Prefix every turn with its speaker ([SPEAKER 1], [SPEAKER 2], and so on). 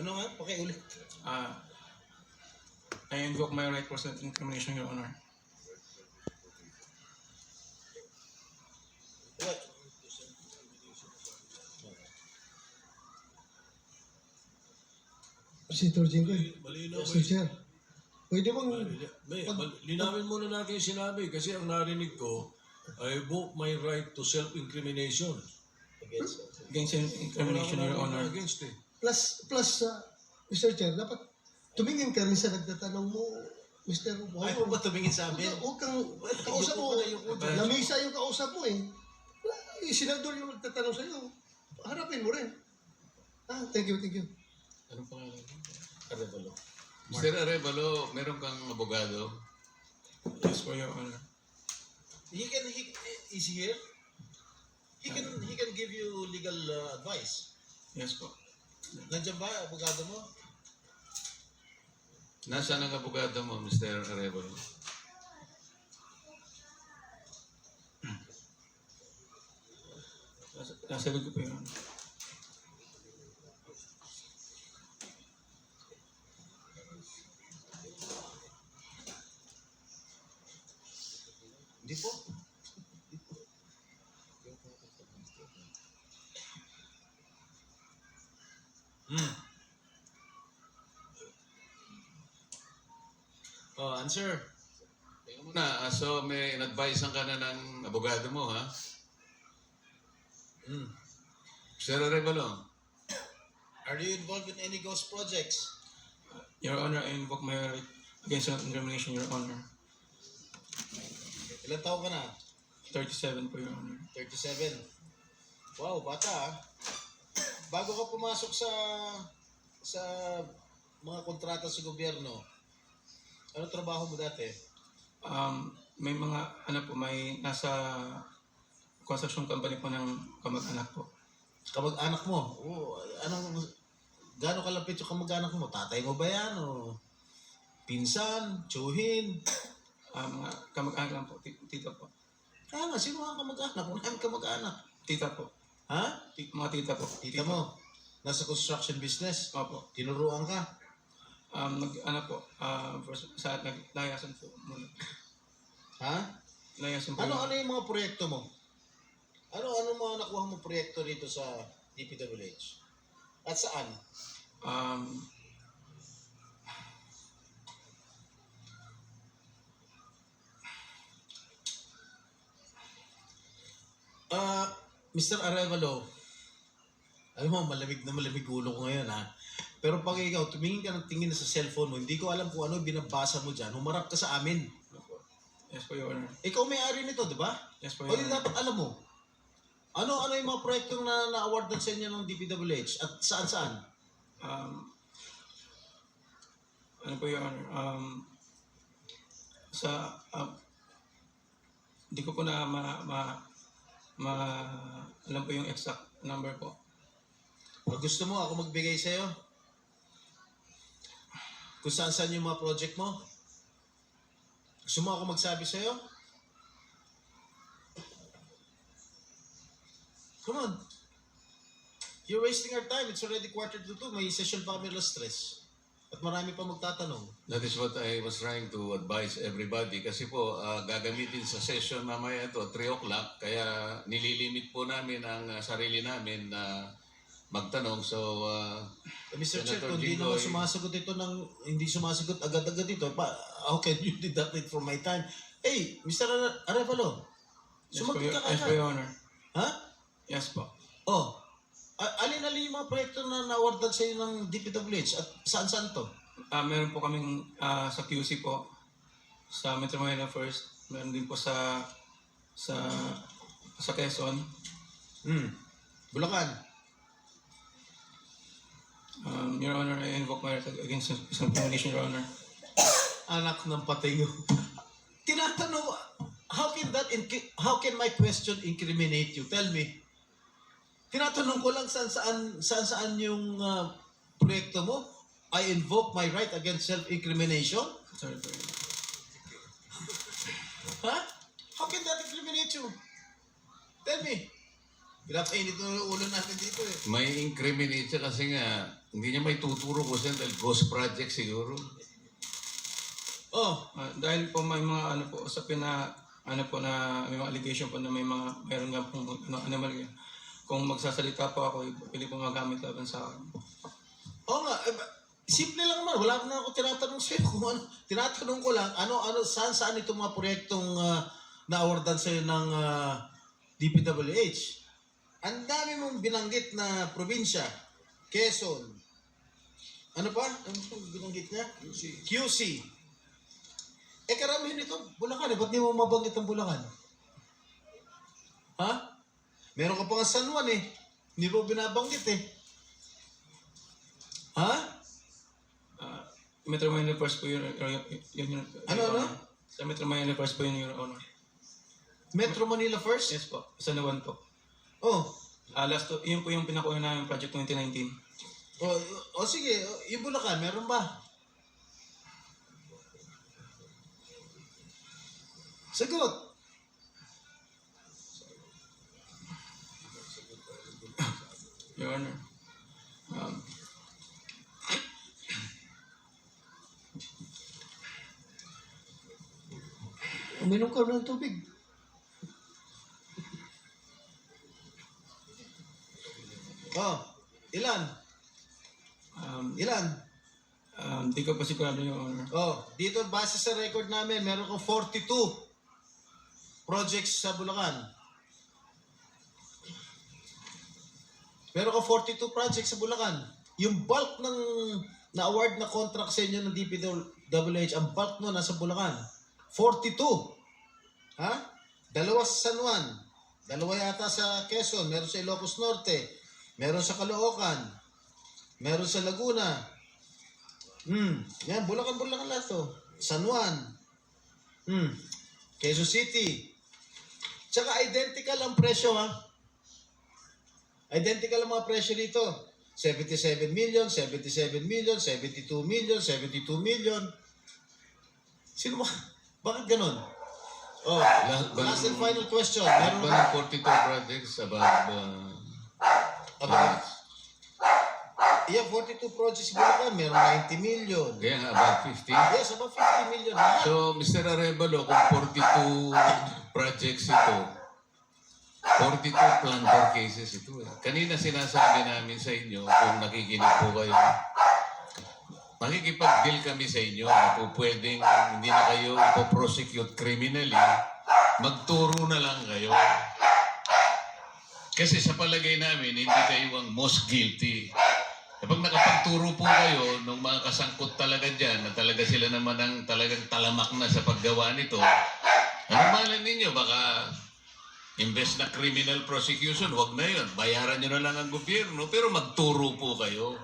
[SPEAKER 1] Ano nga? Pakiulit.
[SPEAKER 2] Uh, I invoke my right for self-incrimination, Your Honor.
[SPEAKER 1] What?
[SPEAKER 3] Senator Jinggoy,
[SPEAKER 4] Malinaw
[SPEAKER 3] Mr.
[SPEAKER 4] eh.
[SPEAKER 3] Chair. Pwede bang
[SPEAKER 4] May, mal- linawin muna natin yung sinabi kasi ang narinig ko, I invoke my right to self-incrimination.
[SPEAKER 1] Against
[SPEAKER 2] Against self-incrimination, Your
[SPEAKER 4] akong
[SPEAKER 2] Honor.
[SPEAKER 4] against eh.
[SPEAKER 3] Plus, plus, uh, Mr. Chair, dapat tumingin ka rin sa nagtatanong mo, Mr.
[SPEAKER 1] Ay,
[SPEAKER 3] Wow.
[SPEAKER 1] mo ba tumingin sa amin?
[SPEAKER 3] Huwag kang, kausap mo, lamisa yung kausap mo eh. Yung senador yung nagtatanong sa'yo, harapin mo rin. Ah, thank you, thank you.
[SPEAKER 5] Anong pangalan?
[SPEAKER 1] Arevalo.
[SPEAKER 5] Mr. Arevalo, meron kang abogado.
[SPEAKER 2] Yes po, Your Honor.
[SPEAKER 1] He can, he, is he here? He can, he can give you legal uh, advice.
[SPEAKER 2] Yes po.
[SPEAKER 1] Nandiyan ba, abogado mo?
[SPEAKER 5] Nasaan ang abogado mo, Mr. Arevalo?
[SPEAKER 2] Nasa, likod ko po, Honor.
[SPEAKER 1] Hindi po. Oh, answer.
[SPEAKER 5] Tingnan mo na, ah, so may in-advisean ka na ng abogado mo, ha?
[SPEAKER 1] Hmm.
[SPEAKER 5] Mr. Arevalo,
[SPEAKER 1] Are you involved in any ghost projects?
[SPEAKER 2] Your Honor, I invoke my right against self-incrimination, Your Honor.
[SPEAKER 1] Ilan taon ka na?
[SPEAKER 2] 37 po, Your Honor.
[SPEAKER 1] 37. Wow, bata ah. Bago ka pumasok sa sa mga kontrata sa gobyerno, ano trabaho mo dati?
[SPEAKER 2] Um, may mga, ano po, may nasa construction company po ng kamag-anak po.
[SPEAKER 1] Kamag-anak mo? Oo, anong, gaano kalapit yung kamag-anak mo? Tatay mo ba yan? O pinsan? Tsuhin?
[SPEAKER 2] Ah, mga kamag-anak lang po, ti- tita po.
[SPEAKER 1] Ah, nga, sino ang kamag-anak? Kung namin kamag-anak.
[SPEAKER 2] Tita po.
[SPEAKER 1] Ha?
[SPEAKER 2] Ti- mga tita po.
[SPEAKER 1] Tita mo, nasa construction business.
[SPEAKER 2] Opo.
[SPEAKER 1] Tinuruan ka.
[SPEAKER 2] Um, nag, ano po, ah, first, sa naglayasan po muna.
[SPEAKER 1] Ha?
[SPEAKER 2] Layasan po.
[SPEAKER 1] Ano ano yung mga proyekto mo? Ano ano mga nakuha mo proyekto dito sa DPWH? At saan?
[SPEAKER 2] Um,
[SPEAKER 1] Ah, Mr. Arevalo, alam mo, malamig na malamig ulo ko ngayon ha. Pero pag ikaw, tumingin ka ng tingin na sa cellphone mo, hindi ko alam kung ano binabasa mo dyan, humarap ka sa amin.
[SPEAKER 2] Yes po, Your Honor.
[SPEAKER 1] Ikaw may-ari nito, di ba?
[SPEAKER 2] Yes po,
[SPEAKER 1] O
[SPEAKER 2] Your Honor.
[SPEAKER 1] dapat alam mo. Ano ano yung mga proyektong na na-awardan sa inyo ng DPWH at saan-saan?
[SPEAKER 2] Um, ano po, Your Honor? Um, sa, um, hindi ko po na ma, ma, ma, alam po yung exact number po.
[SPEAKER 1] O gusto mo ako magbigay sa'yo? Kung saan saan yung mga project mo? Gusto mo ako magsabi sa'yo? Come on. You're wasting our time. It's already quarter to two. May session pa kami alas stress. At marami pa magtatanong.
[SPEAKER 5] that is what I was trying to advise everybody kasi po ah, gagamitin sa session mamaya ito 3 o'clock kaya nililimit po namin ang ah, sarili namin na magtanong so
[SPEAKER 1] Eh, Mr. Chair, kung di
[SPEAKER 5] Jinggoy.
[SPEAKER 1] naman sumasagot ito ng, hindi sumasagot agad-agad dito, pa, how can you deduct it from my time? Hey, Mr. Are- Arevalo,
[SPEAKER 2] Yes
[SPEAKER 1] sumagot ka
[SPEAKER 2] yes po,
[SPEAKER 1] kagad.
[SPEAKER 2] Your Honor.
[SPEAKER 1] Ha?
[SPEAKER 2] Yes po.
[SPEAKER 1] Oh, alin-alin yung mga proyekto na na-awardan sa ng DPWH at saan-saan to?
[SPEAKER 2] Ah, meron po kaming ah, sa QC po, sa Metro Manila First. Meron din po sa, sa, sa Quezon.
[SPEAKER 1] Hmm. Bulacan.
[SPEAKER 2] Um, Your Honor, I invoke my right against self-incrimination, Your Honor.
[SPEAKER 1] Anak ng patingo. Tinatanong, how can that, how can my question incriminate you? Tell me. Tinatanong ko lang saan saan, saan, saan yung ah, proyekto mo. I invoke my right against self-incrimination.
[SPEAKER 2] Sorry Honor.
[SPEAKER 1] Huh? How can that incriminate you? Tell me. Pinapainit mo yung ulo natin dito eh.
[SPEAKER 5] May incriminate siya kasi nga, hindi niya may tuturo ko siya dahil ghost project siguro.
[SPEAKER 1] Oh,
[SPEAKER 2] Ah, dahil po may mga ano po sa pina ano po na may mga allegation po na may mga mayroon nga pong ano, animal yan. Kung magsasalita po ako, pwede po magamit laban sa akin.
[SPEAKER 1] Oo nga, eh, simple lang naman. Wala na ako tinatanong sa'yo kung ano. Tinatanong ko lang, ano, ano, saan, saan itong mga proyektong uh, na-awardan sa'yo ng ah, DPWH? Ang dami mong binanggit na probinsya. Quezon. Ano pa? Ano pa binanggit niya? QC. QC. Eh, karamihan ito, Bulacan eh. Ba't di mo mabanggit ang Bulacan? Ha? Meron ka pa nga San Juan eh. Hindi mo binabanggit eh. Ha?
[SPEAKER 2] Ah, Metro Manila First po yun, yun, yun, yun,
[SPEAKER 1] Ano, ano?
[SPEAKER 2] Sa Metro Manila First po yun, Your Honor.
[SPEAKER 1] Metro Manila first?
[SPEAKER 2] Yes po, sa Nawan po.
[SPEAKER 1] Oh.
[SPEAKER 2] Ah, last to, yun po yung pinakuha namin project 2019.
[SPEAKER 1] Oh, oh sige, oh, yung Bulacan, meron ba? Sagot.
[SPEAKER 2] Your Honor. Um,
[SPEAKER 3] Uminom ka ng tubig.
[SPEAKER 1] Oh, ilan?
[SPEAKER 2] um,
[SPEAKER 1] Ilan?
[SPEAKER 2] um, di ko pa sigurado, Your Honor.
[SPEAKER 1] Oh, dito base sa record namin, meron kong 42 projects sa Bulacan. Meron kong 42 projects sa Bulacan. Yung bulk ng na-award na contract sa inyo ng DPWH, ang bulk nun nasa Bulacan. 42. Ha? Dalawa sa San Juan. Dalawa yata sa Quezon. Meron sa Ilocos Norte. Meron sa Caloocan. Meron sa Laguna. Hmm. Yan, Bulacan, Bulacan lahat to. San Juan. Hmm. Quezon City. Tsaka identical ang presyo ha. Identical ang mga presyo dito. 77 million, 77 million, 72 million, 72 million. Sino ba? Bakit ganun? Oh,
[SPEAKER 5] ba
[SPEAKER 1] last and final question. Meron
[SPEAKER 5] ba ng 42 projects above uh,
[SPEAKER 1] About, yeah, 42 projects Bulacan, meron 90 million.
[SPEAKER 5] kaya nga above 50?
[SPEAKER 1] Yes, about 50 million.
[SPEAKER 5] So, Mr. Arevalo, kung 42 projects ito, 42 plunder cases ito eh. Kanina sinasabi namin sa inyo, kung nakikinig po kayo, makikipag-deal kami sa inyo na po pwedeng hindi na kayo ipoprosecute criminally, magturo na lang kayo. Kasi sa palagay namin, hindi kayo ang most guilty. Kapag nakapagturo po kayo ng mga kasangkot talaga dyan, na talaga sila naman ang talagang talamak na sa paggawa nito, ano malay ninyo, baka imbes na criminal prosecution, wag na yun. Bayaran nyo na lang ang gobyerno, pero magturo po kayo.